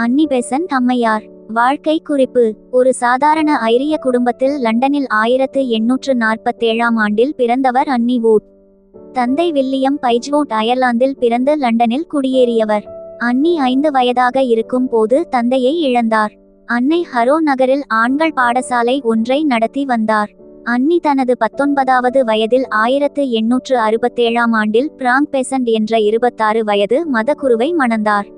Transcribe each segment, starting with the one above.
அன்னி பெசன்ட் அம்மையார் வாழ்க்கை குறிப்பு. ஒரு சாதாரண ஐரிய குடும்பத்தில் லண்டனில் ஆயிரத்து எண்ணூற்று நாற்பத்தேழாம் ஆண்டில் பிறந்தவர் அன்னி வூட். தந்தை வில்லியம் பைஜ்வூட் அயர்லாந்தில் பிறந்து லண்டனில் குடியேறியவர். அன்னி ஐந்து வயதாக இருக்கும் போது தந்தையை இழந்தார். அன்னை ஹரோ நகரில் ஆண்கள் பாடசாலை ஒன்றை நடத்தி வந்தார். அன்னி தனது பத்தொன்பதாவது வயதில் ஆயிரத்து எண்ணூற்று அறுபத்தேழாம் ஆண்டில் பிராங்க் பெசன்ட் என்ற இருபத்தாறு வயது மதகுருவை மணந்தார்.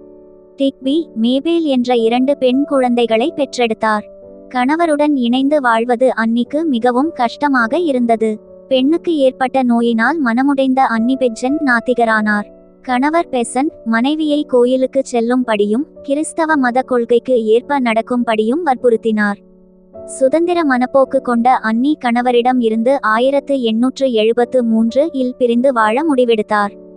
டிக்பி மேபேல் என்ற இரண்டு பெண் குழந்தைகளை பெற்றெடுத்தார். கணவருடன் இணைந்து வாழ்வது அன்னிக்கு மிகவும் கஷ்டமாக இருந்தது. பெண்ணுக்கு ஏற்பட்ட நோயினால் மனமுடைந்த அன்னி பெஜன் நாத்திகரானார். கணவர் பெசன்ட் மனைவியை கோயிலுக்கு செல்லும்படியும் கிறிஸ்தவ மத கொள்கைக்கு ஏற்ப நடக்கும்படியும் வற்புறுத்தினார். சுதந்திர மனப்போக்கு கொண்ட அன்னி கணவரிடம் இருந்து ஆயிரத்து எண்ணூற்று எழுபத்து மூன்று இல் பிரிந்து வாழ முடிவெடுத்தார்.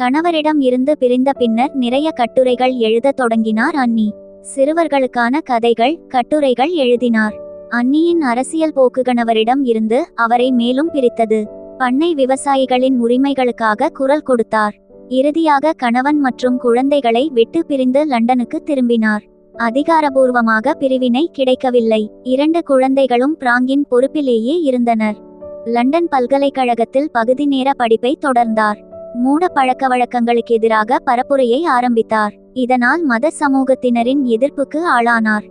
கணவரிடம் இருந்து பிரிந்த பின்னர் நிறைய கட்டுரைகள் எழுதத் தொடங்கினார் அன்னி. சிறுவர்களுக்கான கதைகள் கட்டுரைகள் எழுதினார். அன்னியின் அரசியல் போக்கு கணவரிடம் இருந்து அவரை மேலும் பிரித்தது. பண்ணை விவசாயிகளின் உரிமைகளுக்காக குரல் கொடுத்தார். இறுதியாக கணவன் மற்றும் குழந்தைகளை விட்டு பிரிந்து லண்டனுக்கு திரும்பினார். அதிகாரபூர்வமாக பிரிவினை கிடைக்கவில்லை. இரண்டு குழந்தைகளும் பிராங்கின் பொறுப்பிலேயே இருந்தனர். லண்டன் பல்கலைக்கழகத்தில் பகுதி நேர படிப்பை தொடர்ந்தார். மூட பழக்க வழக்கங்களுக்கு எதிராக பரப்புரையை ஆரம்பித்தார். இதனால் மத சமூகத்தினரின் எதிர்ப்புக்கு ஆளானார்.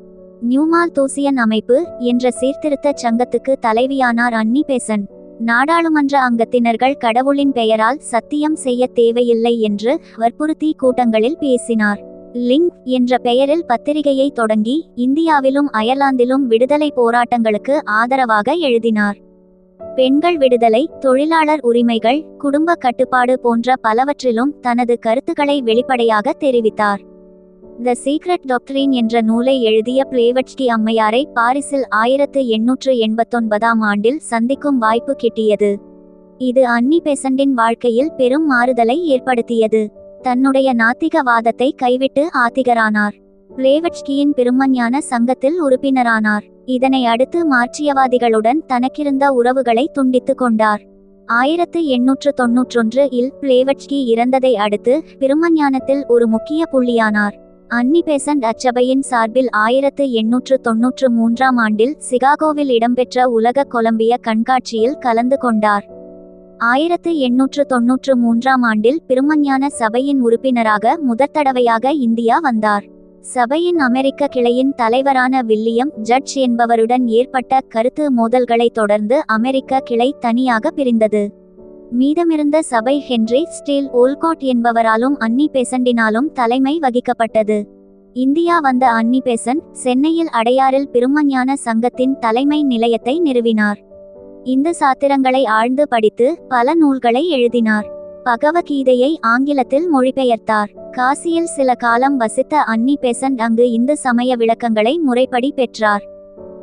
நியூமால் தூசியன் அமைப்பு என்ற சீர்திருத்த சங்கத்துக்கு தலைவியானார் அன்னி பேசன். நாடாளுமன்ற அங்கத்தினர்கள் கடவுளின் பெயரால் சத்தியம் செய்ய தேவையில்லை என்று வற்புறுத்தி கூட்டங்களில் பேசினார். லிங் என்ற பெயரில் பத்திரிகையை தொடங்கி இந்தியாவிலும் அயர்லாந்திலும் விடுதலை போராட்டங்களுக்கு ஆதரவாக எழுதினார். பெண்கள் விடுதலை தொழிலாளர் உரிமைகள் குடும்ப கட்டுப்பாடு போன்ற பலவற்றிலும் தனது கருத்துக்களை வெளிப்படையாக தெரிவித்தார். த சீக்ரெட் டாக்டரின் என்ற நூலை எழுதிய பிளேவட்ஸ்கி அம்மையாரை பாரிஸில் ஆயிரத்து எண்ணூற்று எண்பத்தொன்பதாம் ஆண்டில் சந்திக்கும் வாய்ப்பு கிட்டியது. இது அன்னி பெசண்டின் வாழ்க்கையில் பெரும் மாறுதலை ஏற்படுத்தியது. தன்னுடைய நாத்திகவாதத்தை கைவிட்டு ஆத்திகரானார். பிளேவட்ஸ்கியின் பெருமஞான சங்கத்தில் உறுப்பினரானார். இதனை அடுத்து மார்க்சியவாதிகளுடன் தனக்கிருந்த உறவுகளை துண்டித்து கொண்டார். ஆயிரத்து எண்ணூற்று தொன்னூற்றொன்று இல் பிளேவட்ஸ்கி இறந்ததை அடுத்து பெருமஞானத்தில் ஒரு முக்கிய புள்ளியானார். அன்னி பெசன்ட் அச்சபையின் சார்பில் ஆயிரத்து எண்ணூற்று தொன்னூற்று மூன்றாம் ஆண்டில் சிகாகோவில் இடம்பெற்ற உலக கொலம்பிய கண்காட்சியில் கலந்து கொண்டார். ஆயிரத்து எண்ணூற்று தொன்னூற்று மூன்றாம் ஆண்டில் பெருமஞான சபையின் உறுப்பினராக முதற்தடவையாக இந்தியா வந்தார். சபையின் அமெரிக்க கிளையின் தலைவரான வில்லியம் ஜட்ஜ் என்பவருடன் ஏற்பட்ட கருத்து மோதல்களை தொடர்ந்து அமெரிக்க கிளை தனியாக பிரிந்தது. மீதமிருந்த சபை ஹென்றி ஸ்டீல் ஓல்காட் என்பவராலும் அன்னி பெசண்டினாலும் தலைமை வகிக்கப்பட்டது. இந்தியா வந்த அன்னி பெசன்ட் சென்னையில் அடையாறில் பெருமஞான சங்கத்தின் தலைமை நிலையத்தை நிறுவினார். இந்த சாத்திரங்களை ஆழ்ந்து படித்து பல நூல்களை எழுதினார். பகவத்கீதையை ஆங்கிலத்தில் மொழிபெயர்த்தார். காசியில் சில காலம் வசித்த அன்னி பெசன்ட் அங்கு இந்து சமய விளக்கங்களை முறைப்படி பெற்றார்.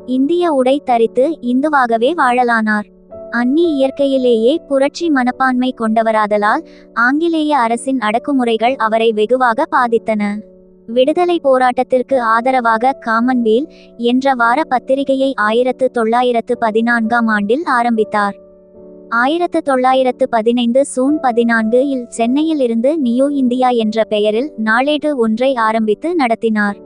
இந்திய உடை தரித்து இந்துவாகவே வாழலானார். அன்னி இயற்கையிலேயே புரட்சி மனப்பான்மை கொண்டவராதலால் ஆங்கிலேய அரசின் அடக்குமுறைகள் அவரை வெகுவாக பாதித்தன. விடுதலை போராட்டத்திற்கு ஆதரவாக காமன்வீல் என்ற வார பத்திரிகையை ஆயிரத்து தொள்ளாயிரத்து பதினான்காம் ஆண்டில் ஆரம்பித்தார். ஆயிரத்து தொள்ளாயிரத்து பதினைந்து சூன் பதினான்கு இல் சென்னையில் இருந்து நியூ இந்தியா என்ற பெயரில் நாளேடு ஒன்றை ஆரம்பித்து நடத்தினார்.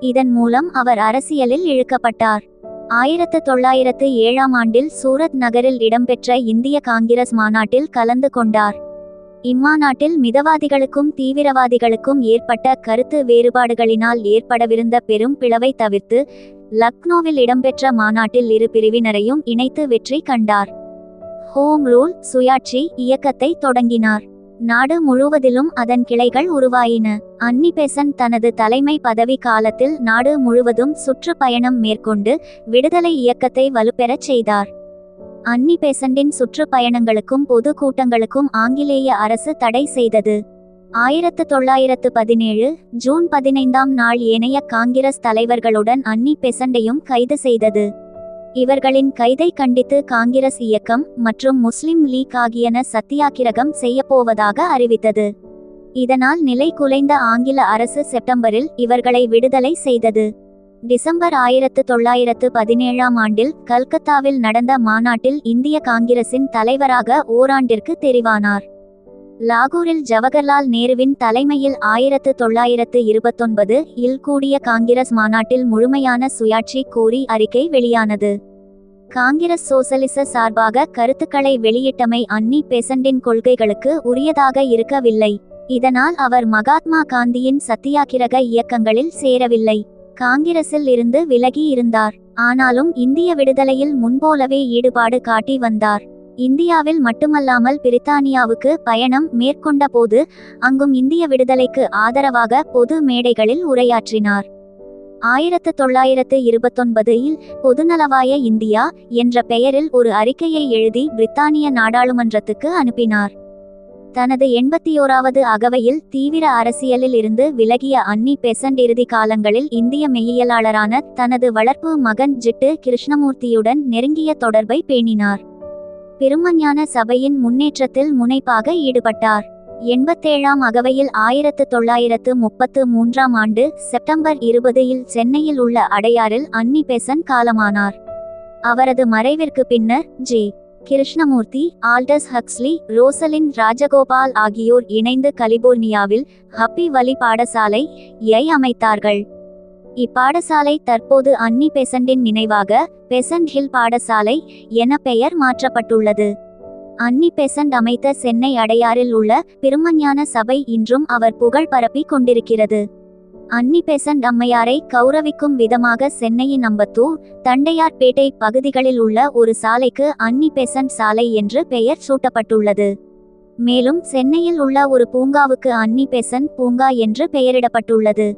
இதன் மூலம் அவர் அரசியலில் இழுக்கப்பட்டார். ஆயிரத்து தொள்ளாயிரத்து ஏழாம் ஆண்டில் சூரத் நகரில் இடம்பெற்ற இந்திய காங்கிரஸ் மாநாட்டில் கலந்து கொண்டார். இம்மாநாட்டில் மிதவாதிகளுக்கும் தீவிரவாதிகளுக்கும் ஏற்பட்ட கருத்து வேறுபாடுகளினால் ஏற்படவிருந்த பெரும் பிளவை தவிர்த்து லக்னோவில் இடம்பெற்ற மாநாட்டில் இரு பிரிவினரையும் இணைத்து வெற்றி கண்டார். ஹோம் ரூல் சுயாட்சி இயக்கத்தை தொடங்கினார். நாடு முழுவதிலும் அதன் கிளைகள் உருவாயின. அன்னி பெசன் தனது தலைமை பதவி காலத்தில் நாடு முழுவதும் சுற்றுப்பயணம் மேற்கொண்டு விடுதலை இயக்கத்தை வலுப்பெறச் செய்தார். அன்னி பெசண்டின் சுற்றுப்பயணங்களுக்கும் பொது கூட்டங்களுக்கும் ஆங்கிலேய அரசு தடை செய்தது. ஆயிரத்து தொள்ளாயிரத்து பதினேழு ஜூன் பதினைந்தாம் நாள் ஏனைய காங்கிரஸ் தலைவர்களுடன் அன்னி பெசண்டையும் கைது செய்தது. இவர்களின் கைதை கண்டித்து காங்கிரஸ் இயக்கம் மற்றும் முஸ்லிம் லீக் ஆகியன சத்தியாகிரகம் செய்யப்போவதாக அறிவித்தது. இதனால் நிலை குலைந்த ஆங்கில அரசு செப்டம்பரில் இவர்களை விடுதலை செய்தது. டிசம்பர் ஆயிரத்து தொள்ளாயிரத்து பதினேழாம் ஆண்டில் கல்கத்தாவில் நடந்த மாநாட்டில் இந்திய காங்கிரசின் தலைவராக ஓராண்டிற்கு தெரிவானார். லாகூரில் ஜவஹர்லால் நேருவின் தலைமையில் ஆயிரத்து தொள்ளாயிரத்து இருபத்தொன்பது இல் கூடிய காங்கிரஸ் மாநாட்டில் முழுமையான சுயாட்சி கோரி அறிக்கை வெளியானது. காங்கிரஸ் சோசலிச சார்பாக கருத்துக்களை வெளியிட்டமை அன்னி பெசண்டின் கொள்கைகளுக்கு உரியதாக இருக்கவில்லை. இதனால் அவர் மகாத்மா காந்தியின் சத்தியாகிரக இயக்கங்களில் சேரவில்லை. காங்கிரஸில் இருந்து விலகி இருந்தார் ஆனாலும் இந்திய விடுதலையில் முன்போலவே ஈடுபாடு காட்டி வந்தார். இந்தியாவில் மட்டுமல்லாமல் பிரித்தானியாவுக்கு பயணம் மேற்கொண்ட போது அங்கும் இந்திய விடுதலைக்கு ஆதரவாக பொது மேடைகளில் உரையாற்றினார். ஆயிரத்து தொள்ளாயிரத்து இருபத்தொன்பதில் பொதுநலவாய இந்தியா என்ற பெயரில் ஒரு அறிக்கையை எழுதி பிரித்தானிய நாடாளுமன்றத்துக்கு அனுப்பினார். தனது எண்பத்தியோராவது அகவையில் தீவிர அரசியலில் இருந்து விலகிய அன்னி பெசன்ட் இறுதி காலங்களில் இந்திய மெய்யியலாளரான தனது வளர்ப்பு மகன் ஜிட்டு கிருஷ்ணமூர்த்தியுடன் நெருங்கிய தொடர்பை பேணினார். பெருமஞான சபையின் முன்னேற்றத்தில் முனைப்பாக ஈடுபட்டார். எண்பத்தேழாம் அகவையில் ஆயிரத்து தொள்ளாயிரத்து முப்பத்து மூன்றாம் ஆண்டு செப்டம்பர் இருபதில் சென்னையில் உள்ள அடையாறில் அன்னி பெசன்ட் காலமானார். அவரது மறைவிற்கு பின்னர் G. Krishnamurti Aldous Huxley Rosalind Rajagopal ஆகியோர் இணைந்து கலிபோர்னியாவில் ஹப்பி வழி பாடசாலை ஐ அமைத்தார்கள். இப்பாடசாலை தற்போது அன்னி பெசண்டின் நினைவாக பெசண்ட் ஹில் பாடசாலை என பெயர் மாற்றப்பட்டுள்ளது. அன்னி பெசண்ட் அமைத்த சென்னை அடையாறில் உள்ள பெருமஞான சபை இன்றும் அவர் புகழ் பரப்பி கொண்டிருக்கிறது. அன்னி பெசண்ட் அம்மையாரை கௌரவிக்கும் விதமாக சென்னையின் அம்பத்தூர் தண்டையார்பேட்டை பகுதிகளில் உள்ள ஒரு சாலைக்கு அன்னி பெசண்ட் சாலை என்று பெயர் சூட்டப்பட்டுள்ளது. மேலும் சென்னையில் உள்ள ஒரு பூங்காவுக்கு அன்னி பெசண்ட் பூங்கா என்று பெயரிடப்பட்டுள்ளது.